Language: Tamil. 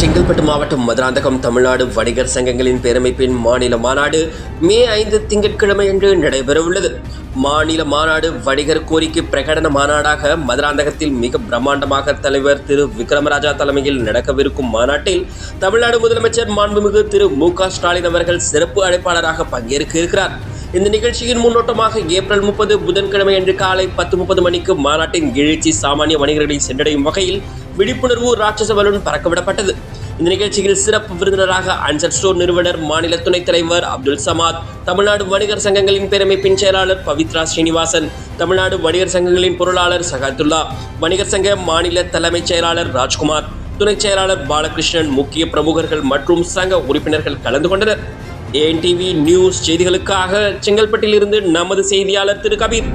செங்கல்பட்டு மாவட்டம் மதுராந்தகம் தமிழ்நாடு வணிகர் சங்கங்களின் பேரமைப்பின் மாநில மாநாடு மே ஐந்து திங்கட்கிழமை அன்று நடைபெறவுள்ளது. மாநில மாநாடு வணிகர் கோரிக்கை பிரகடன மாநாடாக மதுராந்தகத்தில் மிக பிரம்மாண்டமாக தலைவர் திரு விக்ரமராஜா தலைமையில் நடக்கவிருக்கும் மாநாட்டில் தமிழ்நாடு முதலமைச்சர் மாண்புமிகு திரு மு க ஸ்டாலின் அவர்கள் சிறப்பு அழைப்பாளராக பங்கேற்க இருக்கிறார். இந்த நிகழ்ச்சியின் முன்னோட்டமாக ஏப்ரல் முப்பது புதன்கிழமை அன்று காலை பத்து முப்பது மணிக்கு மாநாட்டின் எழுச்சி சாமானிய வணிகர்களை சென்றடையும் வகையில் விழிப்புணர்வு ராட்சச பலூன் பறக்கவிடப்பட்டது. இந்த நிகழ்ச்சியில் சிறப்பு விருந்தினராக அன்சர் ஸ்டோர் நிறுவனர் மாநில துணைத் தலைவர் அப்துல் சமாத் தமிழ்நாடு வணிகர் சங்கங்களின் பேரமைப்பின் செயலாளர் பவித்ரா ஸ்ரீனிவாசன் தமிழ்நாடு வணிகர் சங்கங்களின் பொருளாளர் சகாத்துல்லா வணிகர் சங்க மாநில தலைமைச் செயலாளர் ராஜ்குமார் துணைச் செயலாளர் பாலகிருஷ்ணன் முக்கிய பிரமுகர்கள் மற்றும் சங்க உறுப்பினர்கள் கலந்து கொண்டனர். ஏஎன்டிவி நியூஸ் செய்திகளுக்காக செங்கல்பட்டிலிருந்து நமது செய்தியாளர் திரு கபீர்.